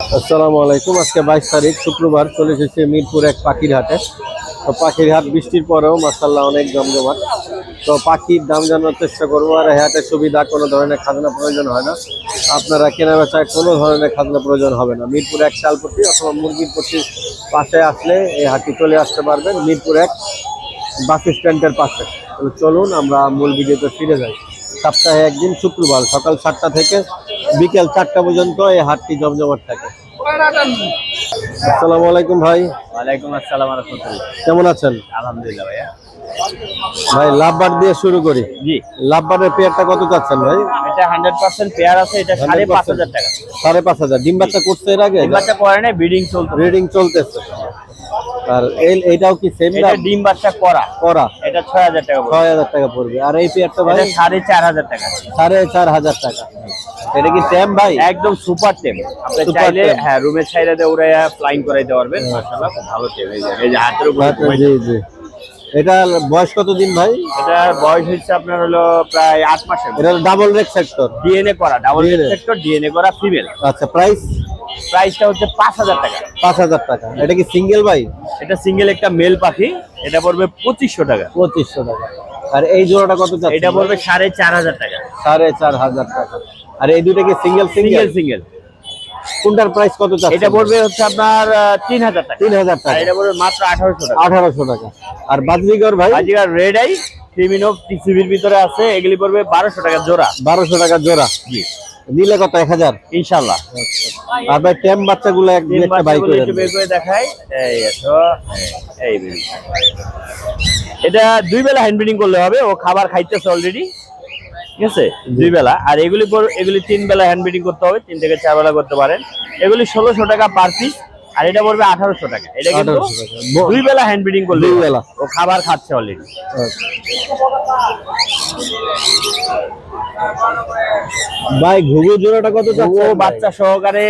আসসালামু আলাইকুম। আজকে বাইশ তারিখ, শুক্রবার চলে এসেছে মিরপুর এক পাখির হাটে। তো পাখির হাট বৃষ্টির পরেও মাসাল্লাহ অনেক জমজমাট। তো পাখির দাম জানার চেষ্টা করব। আর হাটের সুবিধা কোনো ধরনের খাজনা প্রয়োজন হয় না। আপনারা কেনা বেচায় কোনো ধরনের খাজনা প্রয়োজন হবে না। মিরপুর এক শালপট্টি অথবা মুরগির পট্টির পাশে আসলে এই হাটটি চলে আসতে পারবেন। মিরপুর এক বাস স্ট্যান্ডের পাশে। চলুন, আমরা মূল ভিডিওতে ফিরে যাই। সপ্তাহে একদিন শুক্রবার, সকাল সাতটা থেকে বিকেল চারটা পর্যন্ত এই হাটটি জমজমাট থাকে। আসসালামু আলাইকুম ভাই। ওয়ালাইকুম আসসালাম রহমতুল্লাহ। কেমন আছেন? আলহামদুলিল্লাহ ভাইয়া। ভাই লাভবার দিয়ে শুরু করি। জি। লাভবারের পেয়ারটা কত চাচ্ছেন ভাই? এটা হান্ড্রেড পার্সেন্ট পেয়ার আছে এটা সাড়ে পাঁচ হাজার টাকা। সাড়ে পাঁচ হাজার। ডিম বাচ্চা করছে এর আগে? ডিম বাচ্চা করে নাই ব্রিডিং চলতো রিডিং চলতেছে। আর এইটাও কি সেম এটা ডিম বাচ্চা করা। করা। এটা ছয় হাজার টাকা পড়বে। ছয় হাজার টাকা পড়বে। আর এই পেয়ারটা ভাই? এটা সাড়ে চার হাজার টাকা। সাড়ে চার হাজার টাকা। এটা কি ট্যাম ভাই? একদম সুপার টেম আপনি চাইলে হ্যাঁ রুমের সাইডে দিয়ে উড়ে ফ্লাইং করাইতে পারবেন। মাশাআল্লাহ খুব ভালো টেম এই যে এই যে হাতের উপরে জি জি। এটা বয়স কত দিন ভাই? এটা বয়স হচ্ছে আপনার হলো প্রায় আট মাসের এটা ডাবল রেক সেক্টর ডিএনএ করা ডাবল DNA সেক্টর ডিএনএ করা ফিমেল আচ্ছা প্রাইস প্রাইসটা হচ্ছে পাঁচ হাজার টাকা। পাঁচ হাজার টাকা। এটা কি সিঙ্গেল ভাই? এটা সিঙ্গেল একটা মেল পাখি এটা পড়বে পঁচিশশো টাকা। পঁচিশশো টাকা। আর এই জোড়াটা কত এটা পড়বে সাড়ে চার হাজার টাকা। সাড়ে চার হাজার টাকা। আর এই দুইটা কি সিঙ্গেল সিঙ্গেল? সিঙ্গেল কোনটার প্রাইস কত চাচ্ছেন? এটা পড়বে হচ্ছে আপনার আহ, তিন হাজার টাকা। তিন হাজার আর টাকা এটা পড়বে মাত্র আঠারোশো টাকা। আঠারোশো টাকা। আর বাজরিগর ভাই? আজকাল রেড আই ক্রিমিনো টিসিবির ভিতরে আছে এগুলি পড়বে বারোশো টাকা জোড়া। বারোশো টাকা জোড়া। জি। নিলে কত? এক হাজার? ইনশাল্লাহ আর ভাই টেম বাচ্চাগুলো এক একটা বাই করে একটু বের করে দেখাই। এই এটা দুই বেলা হ্যান্ড ব্রিডিং করলে হবে। ও খাবার খাইতেছে অলরেডি ঠিক আছে? দুই বেলা। আর এগুলি এগুলি তিন বেলা হ্যান্ড ব্রিডিং করতে হবে। তিন থেকে চার বেলা করতে পারেন। এগুলি ষোলোশো টাকা পার পিস আর এটা পড়বে আঠারোশো টাকা। এটা কিন্তু 1800 টাকা। ব- দুই বেলা হ্যান্ড ব্রিডিং করলে দুই বেলা। ও খাবার খাচ্ছে অলরেডি ভাই ঘুঘু জোড়াটা কত ও বাচ্চা সহকারে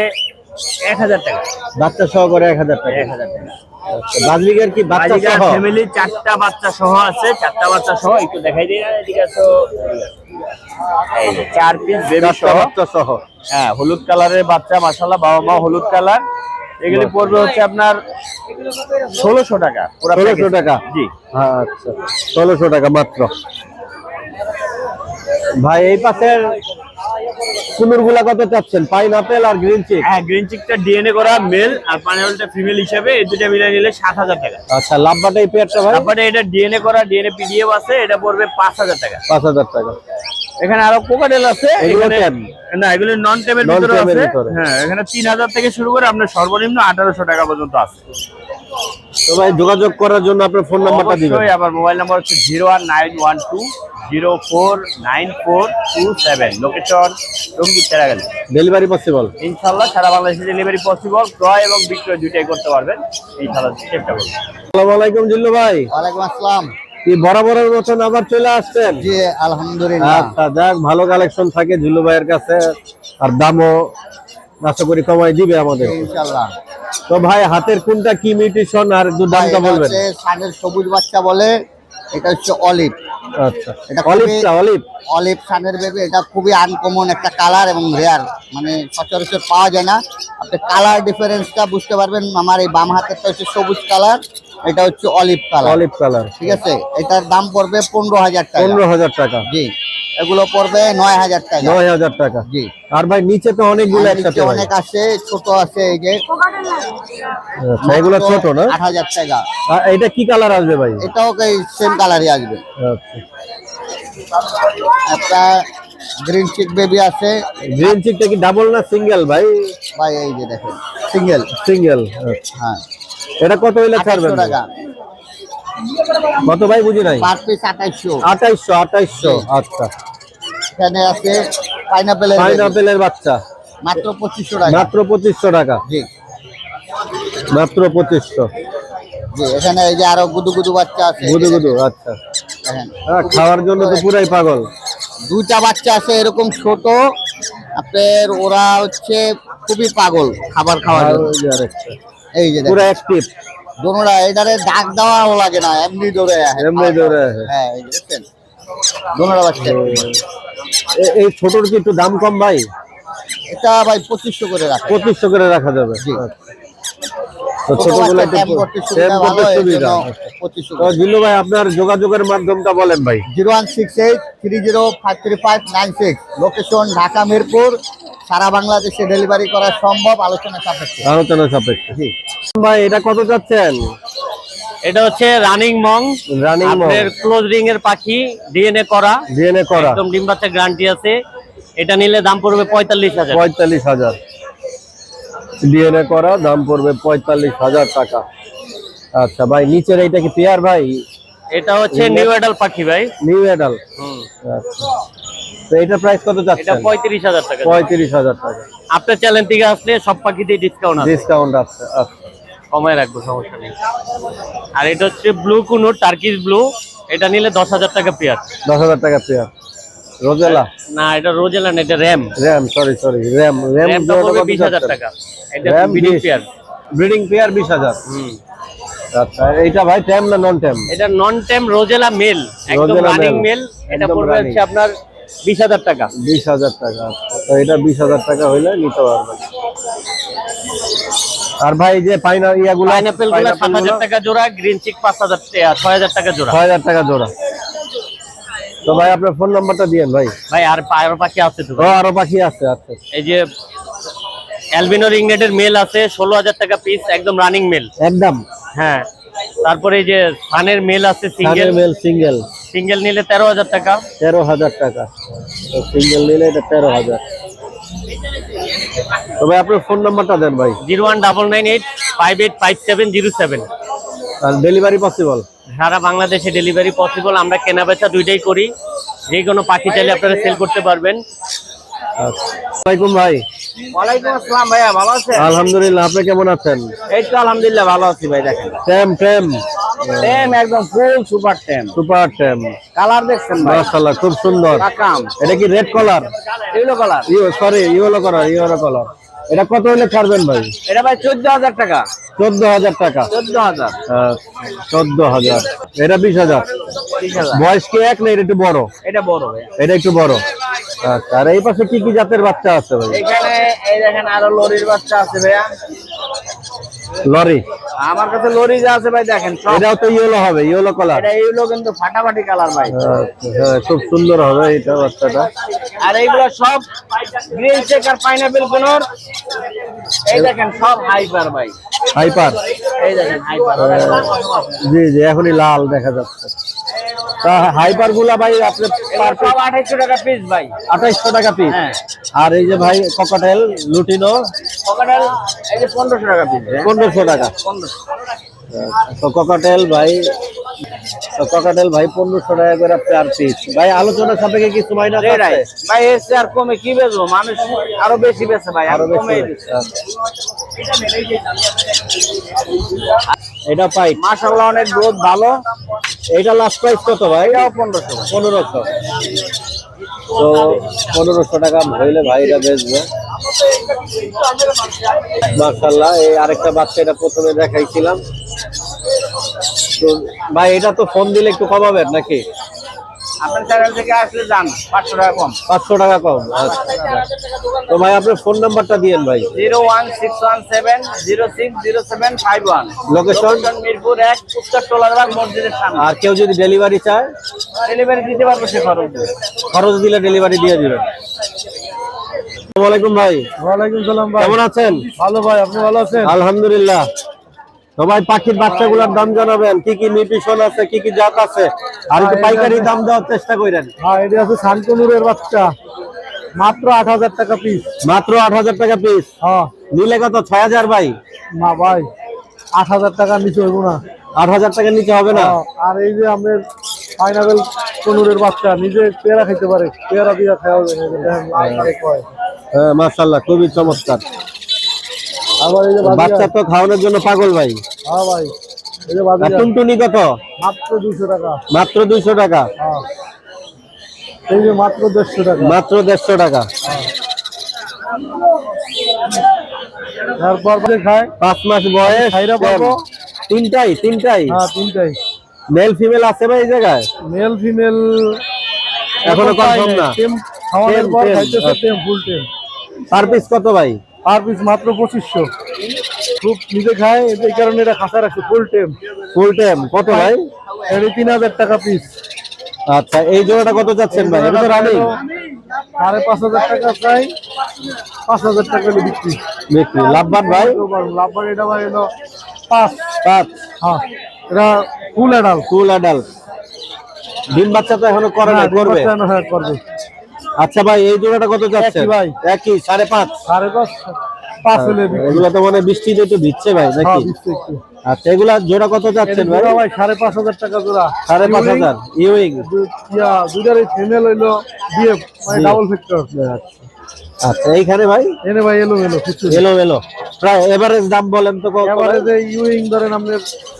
এক হাজার টাকা। বাচ্চা সহ করে এক হাজার টাকা। এক হাজার টাকা। আচ্ছা, কি বাচ্চা সহ? ফ্যামিলি চারটা বাচ্চা সহ আছে চারটা বাচ্চা সহ। একটু দেখাই দিই না এদিকে আসো এই চার পিস বেবি চারটা সহ। বাচ্চা সহ। হ্যাঁ হলুদ কালারের বাচ্চা মাশাআল্লাহ বাবা মা হলুদ কালার এগুলি পড়বে হচ্ছে আপনার ষোলোশো টাকা ষোলোশো টাকা? জি। আচ্ছা ষোলোশো টাকা মাত্র। ভাই এই পাশের কুনুরগুলা কত চাচ্ছেন? পাইন আপেল আর গ্রিন চিক হ্যাঁ গ্রিন চিকটা ডিএনএ করা মেল আর পানিয়ালটা ফিমেল হিসেবে এই দুটা মিলে নিলে সাত হাজার টাকা। আচ্ছা লাভবাটা এই পেয়ারটা ভাই? তারপরে এটা ডিএনএ করা ডিএনএ পিডিএফ আছে এটা পড়বে পাঁচ হাজার টাকা। পাঁচ হাজার টাকা। এখানে আরও কোকাটেল আছে? না এগুলো নন টেমের ভিতরে আছে। হ্যাঁ এখানে তিন হাজার থেকে শুরু করে আপনার সর্বনিম্ন আঠারোশো টাকা পর্যন্ত আছে। তো ভাই যোগাযোগ করার জন্য আপনার ফোন নাম্বারটা দিবেন অবশ্যই আমার মোবাইল নাম্বার হচ্ছে zero one nine one two zero four nine four two seven. Location রঙ্গিত তেরাগালি ডেলিভারি পসিবল ইনশাল্লাহ সারা বাংলাদেশে ডেলিভারি পসিবল ক্রয় এবং বিক্রয় দুইটাই করতে পারবেন। ইনশাল্লাহ চেষ্টা করবেন আসসালামু আলাইকুম জিল্লু ভাই। ওয়ালাইকুম আসসালাম। কি বরাবরের মতন আবার চলে আসছেন? জি আলহামদুলিল্লাহ। আচ্ছা যাক ভালো কালেকশন থাকে ভাইয়ের কাছে। আর দামও আশা করি কমাই দিবে আমাদের। ইনশাআল্লাহ। তো ভাই হাতের কোনটা কি মিউটেশন আর একটু দামটা বলবেন? সবুজ বাচ্চা বলে এটা হচ্ছে অলিভ। আচ্ছা এটা অলিভটা অলিভ? অলিভ সানের বেবি এটা খুবই আনকমন একটা কালার এবং রেয়ার মানে সচরাচর পাওয়া যায় না। আপনি কালার ডিফারেন্সটা বুঝতে পারবেন। আমার এই বাম হাতেরটা হচ্ছে সবুজ কালার এটা হচ্ছে অলিভ কালার অলিভ কালার ঠিক আছে? এটার দাম পড়বে পনেরো হাজার টাকা। পনেরো হাজার টাকা। জি। এগুলো পড়বে নয় হাজার টাকা। নয় হাজার টাকা। জি। আর ভাই নিচে তো অনেকগুলো একসাথে অনেক আছে ছোট আছে এই যে। আচ্ছা, এগুলো ছোট না? আট হাজার টাকা। এটা কি কালার আসবে ভাই? এটাও সেম কালারই আসবে। আচ্ছা। একটা গ্রিন চিক বেবি আছে। গ্রিন চিকটা কি ডাবল না সিঙ্গেল ভাই? ভাই এই যে দেখেন। সিঙ্গেল সিঙ্গেল হ্যাঁ। এটা কত হইলে ছাড়বেন? টাকা। কত ভাই বুঝি নাই? Per piece আঠাইশশো। আঠাইশশো আঠাইশশো আচ্ছা। এখানে আছে পাইনাপেল পাইনাপেলের বাচ্চা। মাত্র পঁচিশশো টাকা। মাত্র পঁচিশশো টাকা। জি। মাত্র পঁচিশশো। জি এখানে এই যে আরও গুদু গুদু বাচ্চা আছে। গুদু গুদু আচ্ছা। হ্যাঁ, খাওয়ার জন্য তো পুরাই পাগল। দুইটা বাচ্চা আছে এরকম ছোট। আপনার ওরা হচ্ছে খুবই পাগল খাবার খাওয়ার জন্য। এই যে পুরো অ্যাক্টিভ দোনোরা এটারে ডাক দেওয়াও লাগে না এমনি দৌড়ে। এমনি দৌড়ে। হ্যাঁ এই দেখছেন। দোনোরা বাচ্চা। এ- এই ছোটর কি একটু দাম কম ভাই? এটা ভাই পঁচিশশো করে রাখা পঁচিশশো করে রাখা যাবে। জি। তো ছোটগুলো একটু করতে সুবিধা করতে ভালো এর সুবিধা। জন্য। পঁচিশশো তো জিল্লু ভাই আপনার যোগাযোগের মাধ্যমটা বলেন ভাই। Zero one six eight three zero five three five nine six location Dhaka Mirpur. সারা বাংলাদেশে ডেলিভারি করা সম্ভব আলোচনা সাপেক্ষে। আলোচনা সাপেক্ষে। ভাই এটা কত যাচ্ছেন এটা হচ্ছে রানিং মং। রানিং আপনার ক্লোজ রিং এর পাখি ডিএনএ করা। ডিএনএ করা। একদম ডিম বাচ্চা গ্যারান্টি আছে। এটা নিলে দাম পড়বে পঁয়তাল্লিশ হাজার। পঁয়তাল্লিশ হাজার। ডিএনএ করা দাম পড়বে পঁয়তাল্লিশ হাজার টাকা। আচ্ছা ভাই নিচের এইটা কি পেয়ার ভাই? এটা হচ্ছে নিউ এডাল পাখি ভাই। নিউ এডাল আচ্ছা। তো এটা প্রাইস কত যাচ্ছে? পঁয়ত্রিশ হাজার টাকা। পঁয়ত্রিশ হাজার টাকা। আপনার চ্যানেল থেকে আসলে সব পাখিতে ডিসকাউন্ট আছে। ডিসকাউন্ট আছে আচ্ছা। কমায় রাখব সমস্যা নেই। আর এটা হচ্ছে ব্লু কুনুর টার্কিশ ব্লু এটা নিলে দশ হাজার টাকা পেয়ার। দশ হাজার টাকা পেয়ার। রোজেলা না এটা রোজেলা না এটা ram ram sorry sorry ram ram বিশ হাজার টাকা। এটা বিডিং পেয়ার ব্রিডিং পেয়ার বিশ হাজার। হুম। আচ্ছা এইটা ভাই ট্যাম না নন ট্যাম এটা নন টেম রোজেলা মেল একদম রানিং মেল এটা পড়বে হচ্ছে আপনার বিশ হাজার টাকা। বিশ হাজার টাকা। আচ্ছা, তো এটা বিশ হাজার টাকা হইলে নিতে পারবেন। আর ভাই যে পাইনা ইয়াগুলো পাইনাপেলগুলো সাত হাজার টাকা জোড়া গ্রিন চিক পাঁচ হাজার ছয় হাজার টাকা জোড়া। ছয় হাজার টাকা জোড়া। তো ভাই আপনার ফোন নাম্বারটা দিয়েন ভাই। ভাই আর পায়ের পাখি আছে তো। ও আরও পাখি আছে আচ্ছা। এই যে অ্যালবিনো রিংনেটের মেল আছে ষোলো হাজার টাকা পিস একদম রানিং মেল একদম। হ্যাঁ। তারপরে এই যে সানের মেল আছে সিঙ্গেল মেল সিঙ্গেল সিঙ্গেল নিলে তেরো হাজার টাকা। তেরো হাজার টাকা। সিঙ্গেল নিলে এটা তেরো হাজার। তো ভাই আপনার ফোন নাম্বারটা দেন ভাই। Zero one double nine eight five eight five seven zero seven. আর ডেলিভারি পসিবল সারা বাংলাদেশে ডেলিভারি পসিবল আমরা কেনা বেচা দুইটাই করি। যে কোনো পাখি চাইলে আপনারা সেল করতে পারবেন। আসসালামাইকুম ভাই। ওয়ালাইকুম আসসালাম ভাইয়া ভালো আছেন? আলহামদুলিল্লাহ আপনি কেমন আছেন? এই তো আলহামদুলিল্লাহ ভালো আছি ভাই দেখেন। টেম একদম full super tame super colour দেখছেন ভাই? মাশাআল্লাহ খুব সুন্দর। কাকাম এটা কি রেড কলার এগুলো colour sorry yellow collar yellow collar এটা কত হলে ছাড়বেন ভাই? এটা ভাই চোদ্দ হাজার টাকা। চোদ্দ হাজার টাকা। চোদ্দ হাজার চোদ্দ হাজার এটা বিশ হাজার বয়স কি এক না এটা একটু বড়? এটা বড় এটা একটু বড়। আচ্ছা আর এই পাশে কি কি জাতের বাচ্চা আছে ভাই? এখানে এই দেখেন আরও লরির বাচ্চা আছে ভাইয়া। লরি। আমার কাছে লরি যা আছে ভাই দেখেন এটাও তো ইয়েলো হবে ইয়েলো কালার এটা ইয়েলো কিন্তু ফাটাফাটি কালার ভাই। হ্যাঁ খুব সুন্দর হবে এটা বাচ্চাটা। আর এইগুলো সব গ্রিন চেক আর পাইনাপেল কোনর এই দেখেন সব হাইপার ভাই। হাইপার এই দেখেন হাইপার জি জি এখনই লাল দেখা যাচ্ছে। হাইপারগুলা ভাই আপনি পার আঠাইশো টাকা পিস ভাই। আঠাইশশো টাকা পিস হ্যাঁ। আর এই যে ভাই ককাটেল লুটিনো। পকেটাল এই যে পনেরোশো টাকা পিস পনেরোশো টাকা। পনেরোশো। ককাটেল ভাই ককাটেল ভাই পনেরোশো টাকা করে পার পিস ভাই আলোচনা সাপেক্ষে কিছু এটাই। আছে ভাই এসে আর কমে কি বেচবো? মানুষ আরও বেশি বেচে ভাই আরও বেশি এটা পাই মাশাআল্লাহ অনেক গ্রোথ ভালো। এটা লাস্ট প্রাইস কত ভাই? এটাও পনেরোশো পনেরোশো। তো পনেরোশো টাকা হইলে ভাই এটা বেচবে। মাশাআল্লাহ এই আরেকটা বাচ্চা এটা প্রথমে দেখাইছিলাম। তো ভাই এটা তো ফোন দিলে একটু কমাবেন নাকি? আপনার চ্যানেল থেকে আসলে যান পাঁচশো টাকা কম। পাঁচশো টাকা কম আচ্ছা। তো ভাই আপনার ফোন নাম্বারটা দিয়েন ভাই। Zero one six one seven zero six zero seven five one. Location Mirpur এক উত্তর টোলারবাগ মসজিদের সামনে। আর কেউ যদি ডেলিভারি চায়? ডেলিভারি দিতে পারব সে খরচ খরচ দিলে ডেলিভারি দিয়ে দিবেন আসসালামু আলাইকুম ভাই। ওয়ালাইকুম সালাম ভাই। কেমন আছেন? ভালো ভাই আপনি ভালো আছেন? আলহামদুলিল্লাহ। তো ভাই পাখির বাচ্চাগুলোর দাম জানাবেন। কি কি নিউট্রিশন আছে কি কি জাত আছে আর একটু পাইকারি দাম দেওয়ার চেষ্টা করেন। হ্যাঁ এটা আছে শান্তনুরের বাচ্চা। মাত্র আট হাজার টাকা পিস মাত্র আট হাজার টাকা পিস হ্যাঁ। নিলে কত? ছয় হাজার ভাই? না ভাই আট হাজার টাকা নিচে হইব না। আট হাজার টাকা নিচে হবে না? হ্যাঁ, আর এই যে আমাদের পাইনাপেল কনুরের বাচ্চা নিজে পেয়ারা খেতে পারে। পেয়ারা দিয়ে খাওয়া যাবে। হ্যাঁ। মাশাল্লাহ খুবই চমৎকার। আবার এই যে বাচ্চা তো খাওয়ানোর জন্য পাগল ভাই। হ্যাঁ ভাই এই যে আর টুনটুনি কত? মাত্র দুশো টাকা। মাত্র দুইশো টাকা। হ্যাঁ এই যে মাত্র দেড়শো টাকা। মাত্র দেড়শো টাকা। তারপর খায় পাঁচ মাস বয়স খাইরা পাবো? তিনটাই তিনটাই। হ্যাঁ তিনটাই। মেল ফিমেল আছে ভাই এই জায়গায়? মেল ফিমেল এখনও confirm না। খাওয়ানোর পর খাইতেছে। ফুল টেম পিস কত ভাই? পার পিস মাত্র পঁচিশশো। খুব নিজে খায় এই কারণে এটা খাঁচা রাখছে ফুল টেম ফুল টাইম কত ভাই? এটা তিন হাজার টাকা পিস আচ্ছা এই জোড়াটা কত যাচ্ছেন ভাই? এটা তো রানিং সাড়ে পাঁচ হাজার টাকা চাই পাঁচ হাজার টাকা বিক্রি। বিক্রি। লাভবান ভাই? লাভবার এটা ভাই হলো পাঁচ। পাঁচ? হ্যাঁ এটা ফুল অ্যাডাল ফুল অ্যাডাল্ট ডিম বাচ্চা তো এখনও করে না করবে? হ্যাঁ করবে। আচ্ছা ভাই এই জোড়াটা কত যাচ্ছে? ভাই। একই সাড়ে পাঁচ। সাড়ে পাঁচ পাঁচ হলে বিক্রি। এগুলো তো মানে বৃষ্টিতে একটু ভিজছে ভাই হ্যাঁ নাকি আচ্ছা এগুলা জোড়া কত ভাই? ভাই সাড়ে পাঁচ হাজার টাকা জোড়া। সাড়ে পাঁচ হাজার ইউইং দু- দুইটার ফিমেল হইল বিএফ মানে ডাবল ফ্যাক্টর আচ্ছা এইখানে ভাই? এনে ভাই এলো এলো কিছু এলো এলো। প্রায় এভারেজ দাম বলেন তো কত? ইউইং ধরেন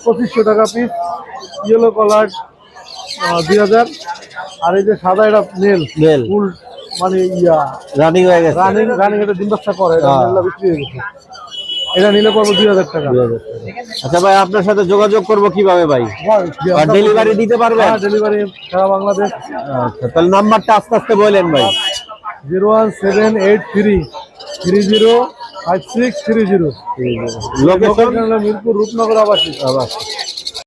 পঁচিশশো টাকা পিস ইয়েলো কালার দুই হাজার। আর এই যে সাদা এটা মেল মেল ফুল মানে ইয়া রানিং হয়ে গেছে। রানিং রানিং এটা ডিম বাচ্চা করে এটা হ্যাঁ। বিক্রি হয়ে গেছে। এটা নিলে পড়ব দুই হাজার টাকা। আচ্ছা ভাই আপনার সাথে যোগাযোগ করব কীভাবে ভাই? ডেলিভারি দিতে পারবেন? হ্যাঁ ডেলিভারি সারা বাংলাদেশ। আচ্ছা তাহলে নাম্বারটা আস্তে আস্তে বলেন ভাই। Zero one seven eight three three zero five six three zero. Location Mirpur Rupnagar আবাসিক। আবার